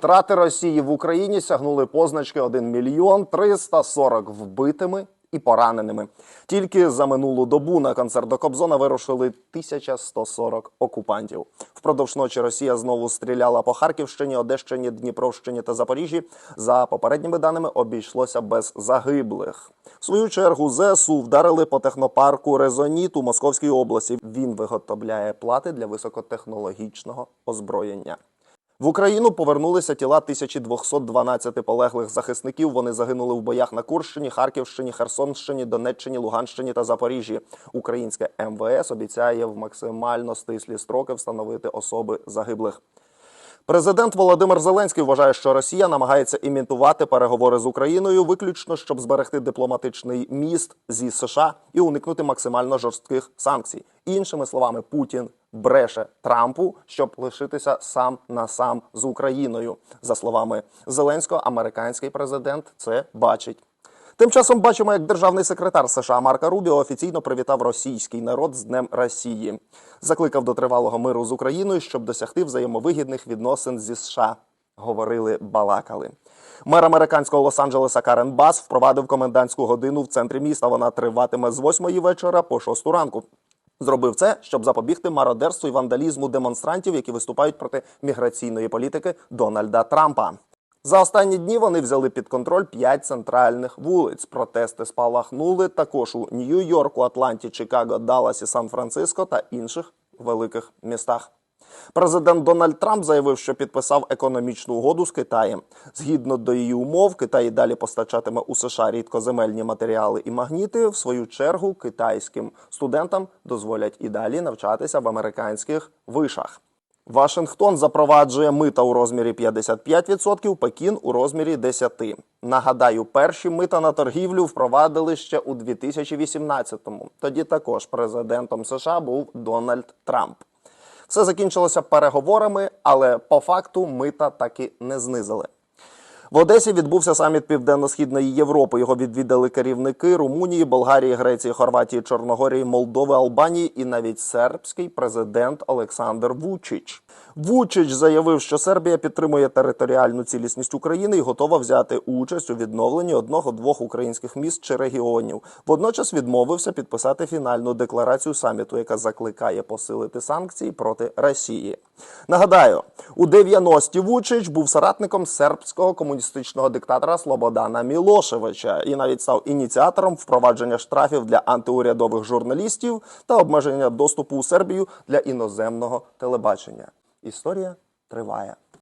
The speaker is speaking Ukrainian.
втрати Росії в Україні сягнули позначки 1 мільйон 340 вбитими і пораненими. Тільки за минулу добу на концерт до Кобзона вирушили 1140 окупантів. Впродовж ночі Росія знову стріляла по Харківщині, Одещині, Дніпровщині та Запоріжжі. За попередніми даними обійшлося без загиблих. В свою чергу ЗСУ вдарили по технопарку Резоніт у Московській області. Він виготовляє плати для високотехнологічного озброєння. В Україну повернулися тіла 1212 полеглих захисників. Вони загинули в боях на Курщині, Харківщині, Херсонщині, Донеччині, Луганщині та Запоріжжі. Українське МВС обіцяє в максимально стислі строки встановити особи загиблих. Президент Володимир Зеленський вважає, що Росія намагається імітувати переговори з Україною виключно, щоб зберегти дипломатичний міст зі США і уникнути максимально жорстких санкцій. Іншими словами, Путін бреше Трампу, щоб лишитися сам на сам з Україною. За словами Зеленського, американський президент це бачить. Тим часом бачимо, як державний секретар США Марка Рубіо офіційно привітав російський народ з Днем Росії, закликав до тривалого миру з Україною, щоб досягти взаємовигідних відносин зі США. Говорили, балакали. Мер американського Лос-Анджелеса Карен Бас впровадив комендантську годину в центрі міста. Вона триватиме з 8 вечора по 6 ранку. Зробив це, щоб запобігти мародерству і вандалізму демонстрантів, які виступають проти міграційної політики Дональда Трампа. За останні дні вони взяли під контроль п'ять центральних вулиць. Протести спалахнули також у Нью-Йорку, Атланті, Чикаго, Далласі, Сан-Франциско та інших великих містах. Президент Дональд Трамп заявив, що підписав економічну угоду з Китаєм. Згідно до її умов, Китай далі постачатиме у США рідкоземельні матеріали і магніти. В свою чергу китайським студентам дозволять і далі навчатися в американських вишах. Вашингтон запроваджує мита у розмірі 55%, Пекін у розмірі 10%. Нагадаю, перші мита на торгівлю впровадили ще у 2018-му. Тоді також президентом США був Дональд Трамп. Все закінчилося переговорами, але по факту мита таки не знизили. В Одесі відбувся саміт Південно-Східної Європи. Його відвідали керівники Румунії, Болгарії, Греції, Хорватії, Чорногорії, Молдови, Албанії і навіть сербський президент Олександр Вучич. Вучич заявив, що Сербія підтримує територіальну цілісність України і готова взяти участь у відновленні одного-двох українських міст чи регіонів. Водночас відмовився підписати фінальну декларацію саміту, яка закликає посилити санкції проти Росії. Нагадаю, у 90-ті Вучич був соратником сербського комуністичного диктатора Слободана Мілошевича і навіть став ініціатором впровадження штрафів для антиурядових журналістів та обмеження доступу у Сербію для іноземного телебачення. Історія триває.